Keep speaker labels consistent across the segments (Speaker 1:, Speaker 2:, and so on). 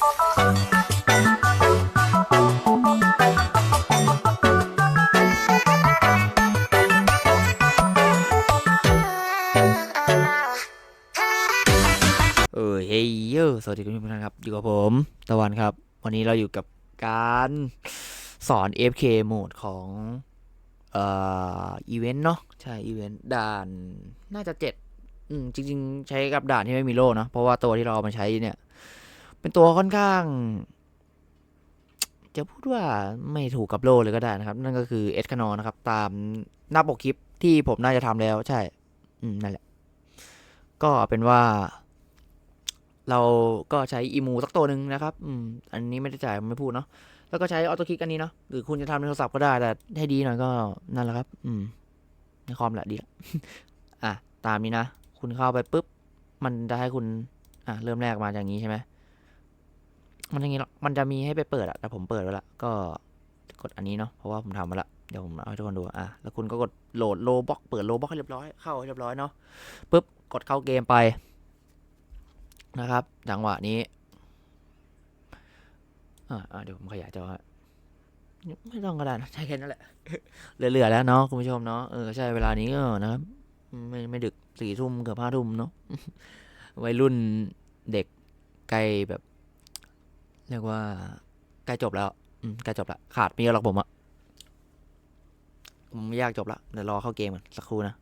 Speaker 1: เออเฮ้ยยสวัสดีคุณผู้ชมครับ อยู่กับผม ตะวันครับ วันนี้เราอยู่กับการสอน FK โหมดของเอ่ออีเวนต์เนาะใช่อีเวนต์ด่านน่าจะเจ็ดอืมจริง ๆ ใช้กับด่านที่ไม่มีโล่เนะเพราะว่าตัวที่เราเอามาใช้เนี่ย เป็นตัวค่อนข้าง จะพูดว่าไม่ถูกกับโลเลยก็ได้นะครับ นั่นก็คือเอสคานอนะครับ ตามหน้าปกคลิปที่ผมน่าจะทำแล้วใช่ อืม นั่นแหละ ก็เป็นว่า เราก็ใช้อีมูสักตัวหนึ่งนะครับ อืม อันนี้ไม่ได้จ่ายไม่พูดเนาะแล้วก็ใช้ออโต้คลิกอันนี้เนาะหรือคุณจะทำในโทรศัพท์ก็ได้แต่ให้ดีหน่อยก็นั่นแหละครับ อืมในคอมแหละดีละอะตามนี้นะ คุณเข้าไปปุ๊บ มันจะให้คุณ อะ เริ่มแรกมาอย่างนี้ใช่ไหม มันอย่างนี้หรอกมันจะมีให้ไปเปิดอะแต่ผมเปิดไว้ละก็กดอันนี้เนาะเพราะว่าผมทำมาละเดี๋ยวผมเอาให้ทุกคนดูอะแล้วคุณก็กดโหลดโลบ็อกเปิดโลบ็อกให้เรียบร้อยเข้าให้เรียบร้อยเนาะปุ๊บกดเข้าเกมไปนะครับจังหวะนี้อ่าเดี๋ยวผมขยายจอไม่ต้องก็ได้นใช้แค่นั้นแหละเหลือๆแล้วเนาะคุณผู้ชมเนาะเออใช่เวลานี้ก็นะครับไม่ไม่ดึกสี่ทุ่มเกือบห้าทุ่มเนาะวัยรุ่นเด็กใกลแบบ เรียกว่าใกล้จบแล้วอืมใกล้จบละขาดม่เยอะหรอกผมอะผมยากจบละเดี๋ยวรอเข้าเกมก่อนสักครู่นะ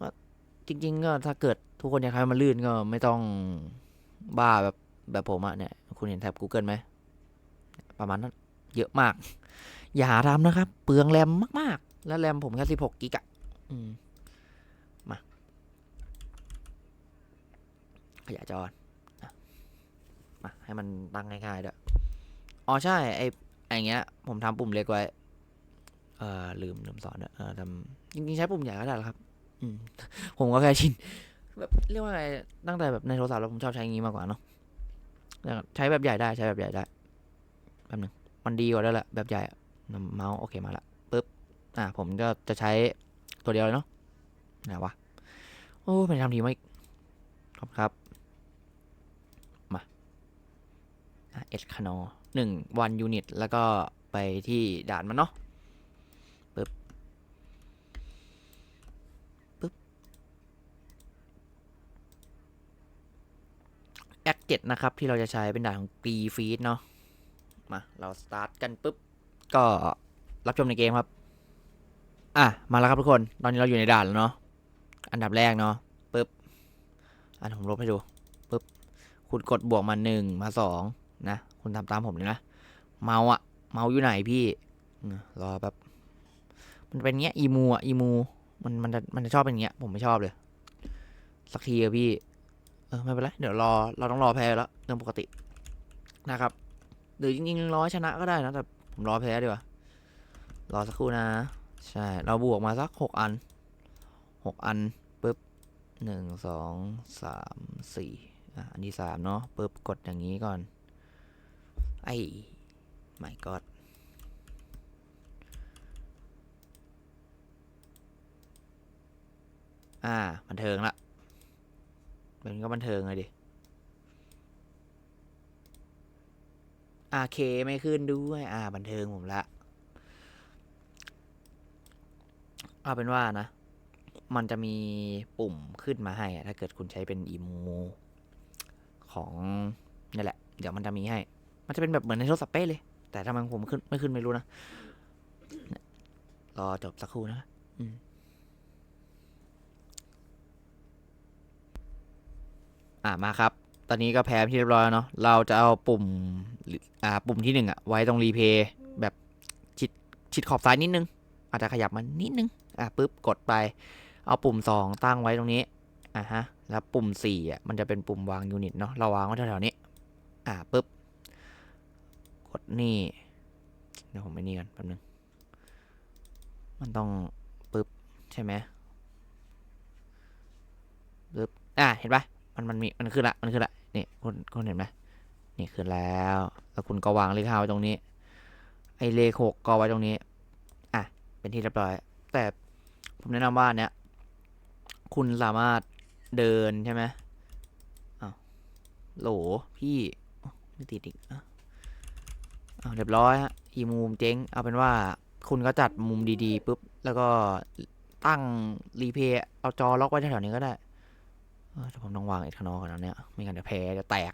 Speaker 1: ว่าจริง ๆ ก็ถ้าเกิดทุกคนอยากให้มันลื่นก็ไม่ต้องบ้าแบบแบบผมอะเนี่ย คุณเห็นแท็บ Google ไหม ประมาณนั้น เยอะมาก อย่าทำนะครับ เปลืองแรมมาก ๆ แล้วแรมผมแค่สิบหกกิกะอืม มา ขยายจอ มาให้มันตั้งง่ายๆด้วยอ๋อใช่ไอไอเงี้ย ผมทำปุ่มเล็กไว้ เอ่อลืมลืมสอนอะเออทำจริงๆใช้ปุ่มใหญ่ก็ได้ละครับ อืม ผมก็แค่ชินแบบเรียกว่าไงตั้งแต่แบบในโทรศัพท์แล้วผมชอบใช้อย่างงี้มากกว่าเนาะใช้แบบใหญ่ได้ใช้แบบใหญ่ได้แป๊บนึงมันดีกว่าแล้วแหละแบบใหญ่เมาส์โอเคมาละปึ๊บอ่า ผมก็จะใช้ตัวเดียวเลยเนาะไหนวะโอ้เป็นทำทีไม่ขอบครับ มา เอสคานอหนึ่งวันยูนิตแล้วก็ไปที่ด่านมันเนาะปึ๊บปึ๊บแอคเจ็ดนะครับ ที่เราจะใช้เป็นด่านของกรีฟีดเนาะมา เราสตาร์ทกันปุ๊บ ก็รับชมในเกมครับ อะ มาแล้วครับทุกคน ตอนนี้เราอยู่ในด่านแล้วเนาะอันดับแรกเนาะปุ๊บอันผมลบให้ดูปุ๊บคุณกดบวกมาหนึ่งมาสอง นะคุณทำตามผมเลยนะ เมาอะเมาอยู่ไหนพี่รอแบบมันเป็นเงี้ยอีมูอะอีมู มันมันจะมันจะชอบเป็นเงี้ย ผมไม่ชอบเลย สักทีอะพี่เออไม่เป็นไรเดี๋ยวรอเราต้องรอแพ้แล้วเรื่องปกตินะครับหรือจริงๆรอให้ชนะก็ได้นะแต่ผมรอแพ้ดีกว่ารอสักครู่นะ ใช่ เราบวกมาสักหกอันหกอันปุ๊บหนึ่งสองสามสี่อะอันที่สามเนาะปุ๊บกดอย่างนี้ก่อน ไอ้ไม่กดอ่า บันเทิงละมันก็บันเทิงเลยดิอาเคไม่ขึ้นด้วย อ่า บันเทิงผมละ เอาเป็นว่านะ มันจะมีปุ่มขึ้นมาให้ ถ้าเกิดคุณใช้เป็นอีโมของนี่แหละ เดี๋ยวมันจะมีให้ มันจะเป็นแบบเหมือนในโทรศัพท์เป๊ะเลย แต่ทำไมของผมขึ้นไม่ขึ้นไม่รู้นะ รอจบสักครู่นะอืมอ่ามาครับ ตอนนี้ก็แพ้ที่เรียบร้อยแล้วเนาะ เราจะเอาปุ่ม อ่า ปุ่มที่หนึ่งอะไว้ตรงรีเพย์แบบชิดชิดขอบซ้ายนิดนึง อาจจะขยับมานิดนึง อะปุ๊บกดไป เอาปุ่มสองตั้งไว้ตรงนี้ อะฮะ แล้วปุ่มสี่อะมันจะเป็นปุ่มวางยูนิตเนาะ เราวางไว้แถวๆนี้ อะปุ๊บ กดนี่ เดี๋ยวผมไปนี่กันแป๊บนึง มันต้องปุ๊บใช่ไหมปุ๊บ อะ เห็นปะมันมันมีมันขึ้นละ มันขึ้นละ นี่คุณคุณเห็นไหมนี่ขึ้นแล้ว แล้วคุณก็วางเลขห้าไว้ตรงนี้ ไอเลขหกก็ไว้ตรงนี้ อะ เป็นที่เรียบร้อย แต่ผมแนะนำว่าเนี้ยคุณสามารถเดินใช่ไหมอ้าวโหลพี่ไม่ติดอีกอะ อะเรียบร้อยฮะอีมุมเจ๊ง เอาเป็นว่าคุณก็จัดมุมดีๆปุ๊บ แล้วก็ตั้งรีเพย์เอาจอล็อกไว้แถวๆนี้ก็ได้เออแต่ผมต้องวางเอ็ดคานอก่อนนะเนี่ยไม่งั้นเดี๋ยวแพ้จะแตก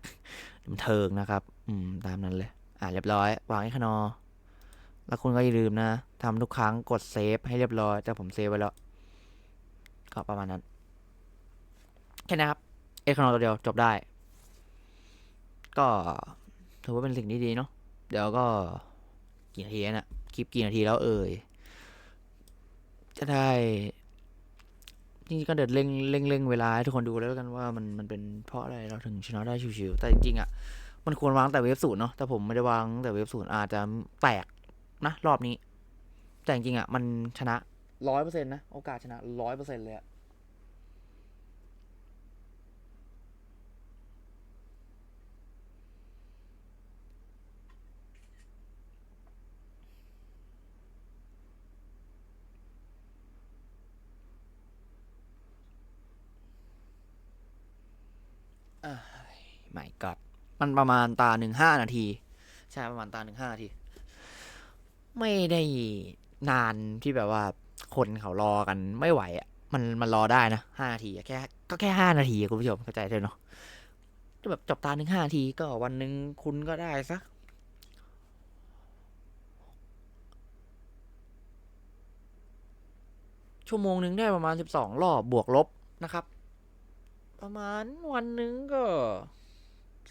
Speaker 1: มันเทิงนะครับ อืมตามนั้นเลย อะเรียบร้อย วางเอ็ดคานอแล้วคุณก็อย่าลืมนะทำทุกครั้งกดเซฟให้เรียบร้อยแต่ผมเซฟไว้แล้ว ก็ประมาณนั้น แค่นี้ครับเอ็ดคานอตัวเดียวจบได้ ก็ถือว่าเป็นสิ่งที่ดีเนาะ เดี๋ยวก็กี่นาทีแล้วนะคลิปกี่นาทีแล้วเอ่ยจะได้จริงๆก็เดินเร่งเร่งเร่งเวลาให้ทุกคนดูแล้วกันว่ามันมันเป็นเพราะอะไรเราถึงชนะได้ชิวๆแต่จริงๆอะมันควรวางแต่เวฟศูนย์เนาะแต่ผมไม่ได้วางแต่เวฟศูนย์อาจจะแตกนะรอบนี้ แต่จริงๆอะมันชนะร้อยเปอร์เซ็นต์นะ โอกาสชนะร้อยเปอร์เซ็นต์เลยอะ ไม่กอดมันประมาณตาหนึ่งห้านาที ใช่ประมาณตาหนึ่งห้านาที ไม่ได้นานที่แบบว่าคนเขารอกันไม่ไหวอะมันมันรอได้นะห้านาทีแค่ก็แค่ห้านาทีคุณผู้ชมเข้าใจด้วยเนาะแบบจบตาหนึ่งห้านาทีก็วันหนึ่งคุณก็ได้สักชั่วโมงหนึ่งได้ประมาณสิบสองรอบบวกลบนะครับ ประมาณวันหนึ่งก็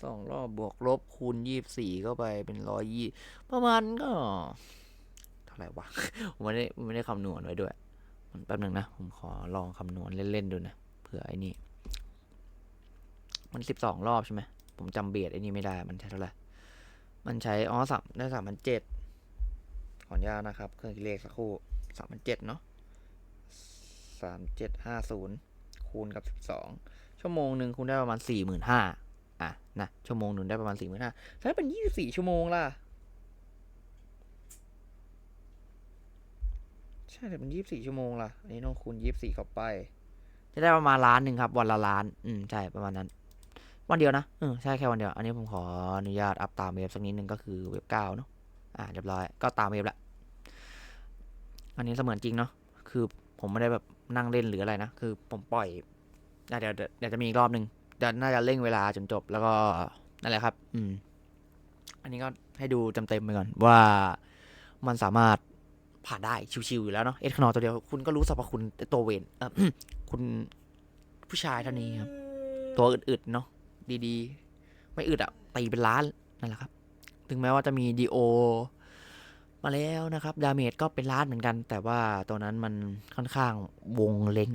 Speaker 1: สองรอบบวกลบคูณยี่สี่เข้าไปเป็นร้อยยี่ประมาณก็ เท่าไหร่วะผมไม่ได้ไม่ได้คำนวณไว้ด้วยแป๊บหนึ่งนะ ผมขอลองคำนวณเล่น ๆ ดูนะเผื่อไอ้นี่มันสิบสองรอบใช่ไหมผมจำเบียดไอ้นี่ไม่ได้มันใช้เท่าไหร่มันใช้อ๋อสามได้สามพันเจ็ดขออนุญาตนะครับ เครื่องคิดเลขสักครู่สามพันเจ็ดเนาะสามเจ็ดห้าศูนย์คูณกับสิบสองชั่วโมงหนึ่งคุณได้ประมาณสี่หมื่นห้า อะนะชั่วโมงหนึ่งได้ประมาณสี่หมื่นห้าถ้าเป็นยี่สิบสี่ชั่วโมงล่ะ ใช่แต่เป็นยี่สิบสี่ชั่วโมงล่ะ อันนี้ต้องคูณยี่สิบสี่เข้าไป จะได้ประมาณล้านหนึ่งครับ วันละล้าน อืม ใช่ประมาณนั้น วันเดียวนะเออใช่แค่วันเดียว อันนี้ผมขออนุญาตอัพตามเว็บสักนิดนึงก็คือเว็บเก้าเนาะอ่าเรียบร้อยก็ตามเว็บละ อันนี้เสมือนจริงเนาะคือผมไม่ได้แบบนั่งเล่นหรืออะไรนะ คือผมปล่อยเดี๋ยวเดี๋ยวเดี๋ยวจะมีอีกรอบหนึ่ง เดี๋ยวน่าจะเร่งเวลาจนจบ แล้วก็นั่นแหละครับ อืม อันนี้ก็ให้ดูเต็มๆไปก่อนว่ามันสามารถผ่านได้ชิวๆอยู่แล้วเนาะเอ็ดคานอตัวเดียวคุณก็รู้สรรพคุณตัวเวนเออคุณผู้ชายเท่านี้ครับ ตัวอึดๆเนาะดีๆ ไม่อึดอะตีเป็นล้านนั่นแหละครับ ถึงแม้ว่าจะมีดีโอมาแล้วนะครับ ดาเมจก็เป็นล้านเหมือนกัน แต่ว่าตัวนั้นมันค่อนข้างวงเล็ง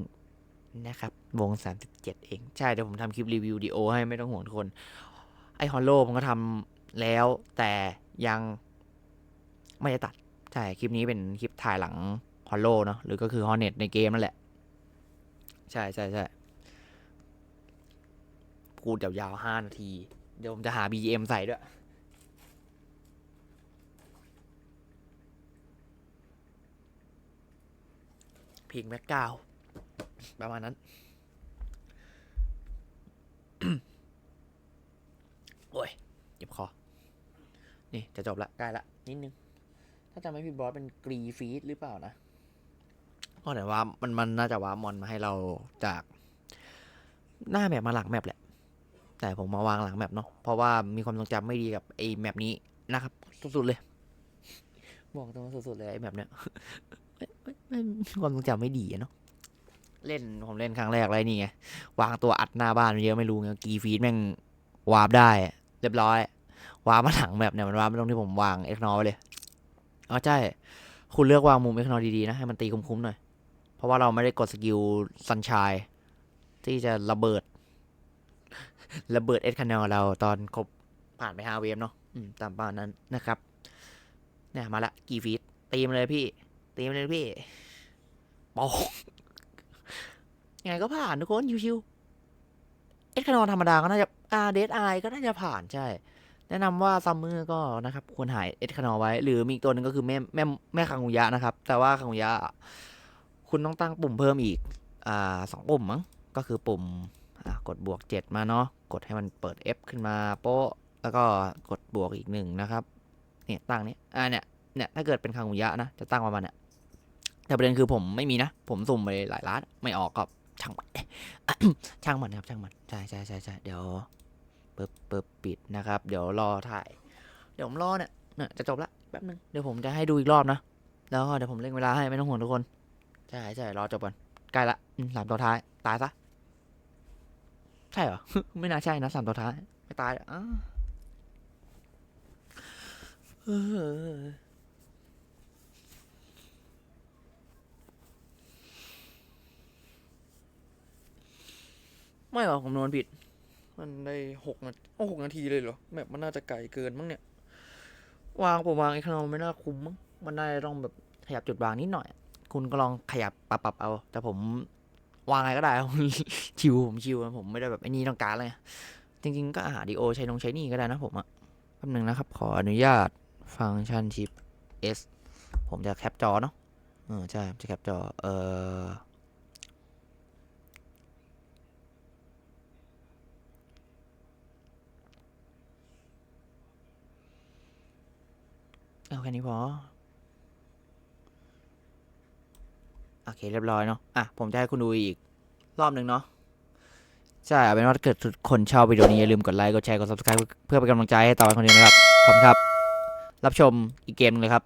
Speaker 1: นะครับ วง 37 เอง ใช่ เดี๋ยวผมทำคลิปรีวิวดีโอให้ไม่ต้องห่วงทุกคน ไอฮอลโลผมก็ทำแล้ว แต่ยังไม่ได้ตัด ใช่ คลิปนี้เป็นคลิปถ่ายหลังฮอลโลเนาะหรือก็คือฮอเน็ตในเกมนั่นแหละ ใช่ใช่ใช่พูดยาวๆห้านาที เดี๋ยวผมจะหา BGM ใส่ด้วยเพลงแบ็กกาว ประมาณนั้น โอ้ยเจ็บคอ นี่จะจบละใกล้ละ นิดนึง ถ้าจำไม่ผิดบอสเป็นกรีฟีดหรือเปล่านะก็แต่ว่ามันมันน่าจะว่ามอนมาให้เราจากหน้าแมปมาหลังแมปแหละ แต่ผมมาวางหลังแมปเนาะเพราะว่ามีความทรงจำไม่ดีกับไอ้แมปนี้นะครับ สุดๆเลย บอกตรงว่าสุดๆเลยไอ้แมปเนี้ยไม่ไม่ความทรงจำไม่ดีเนาะ เล่นผมเล่นครั้งแรกเลยนี่ไงวางตัวอัดหน้าบ้านเยอะไม่รู้ไงกีฟีดแม่งวาร์ปได้ เรียบร้อย วาร์ปมาหลังแมปเนี่ยมันวาร์ปไม่ตรงที่ผมวางเอ็กนอไว้เลยอ๋อใช่ คุณเลือกวางมุมเอ็กโนดีๆนะให้มันตีคุ้มๆหน่อย เพราะว่าเราไม่ได้กดสกิลซันช i ยที่จะระเบิด ระเบิดเอ็ดคานเราตอนครบผ่านไปห้าเวฟเนาะตามประมาณนั้นนะครับ เนี่ยมาละกี่ฟีตตีมเลยพี่ตีมเลยพี่ปอง ยังไงก็ผ่านทุกคนชิวๆเอ็ดคานธรรมดาก็น่าจะอาเดสไอก็น่าจะผ่านใช่ แนะนำว่าซัมเมอร์ก็นะครับควรหายเอสคานอไว้ หรือมีอีกตัวหนึ่งก็คือแม่แม่แม่คังุยะนะครับ แต่ว่าคังุยะคุณต้องตั้งปุ่มเพิ่มอีกอ่าสองปุ่มมั้งก็คือปุ่มกดบวกเจ็ดมาเนาะกดให้มันเปิด F ขึ้นมาโป๊ะแล้วก็กดบวกอีกหนึ่งนะครับเนี่ยตั้งเนี้ยอ่าเนี่ยเนี่ยถ้าเกิดเป็นคังุยะนะจะตั้งประมาณเนี่ยแต่ประเด็นคือผมไม่มีนะ ผมสุ่มไปหลายล้านไม่ออกก็ ช่างมันช่างมันครับช่างมันใช่ใช่ใช่ใช่เดี๋ยวเปึ๊บปึ๊บปิดนะครับ เดี๋ยวรอถ่าย เดี๋ยวผมรอเนี่ยเนี่ยจะจบละแป๊บนึงเดี๋ยวผมจะให้ดูอีกรอบนะแล้วเดี๋ยวผมเร่งเวลาให้ไม่ต้องห่วงทุกคนใช่ใช่รอจบก่อนใกล้ละสามตัวท้าย ตายซะใช่เหรอไม่น่าใช่นะสามตัวท้ายไม่ตายอะอ้าวเออ ไม่หรอกผมนอนผิด มันได้หกนาทีโอ้หกนาทีเลยเหรอแบบมันน่าจะไกลเกินมั้งเนี่ย วางผมวางไอ้ข้างนอกมันไม่น่าคุ้มมั้งมันน่าจะต้องแบบขยับจุดวางนิดหน่อย คุณก็ลองขยับปรับปรับเอา แต่ผมวางอะไรก็ได้ชิวผมชิวนะผมไม่ได้แบบไอ้นี่ต้องการเลยจริง ๆ ก็หาดีโอใช้นงใช้นี่ก็ได้นะผมอะแป๊บหนึงนะครับ ขออนุญาตฟังก์ชันชิป S ผมจะแคปจอเนาะเออใช่ผมจะแคปจอเออ เอาแค่นี้พอ โอเคเรียบร้อยเนาะ อะ ผมจะให้คุณดูอีก รอบหนึ่งเนาะ ใช่เอาเป็นว่าเกิดคนชอบวิดีโอนี้ อย่าลืมกดไลค์ กดแชร์ กด subscribe เพื่อเป็นกำลังใจให้ต่อไปคนเดียวนะครับ ขอบคุณครับ รับชมอีกเกมหนึงเลยครับ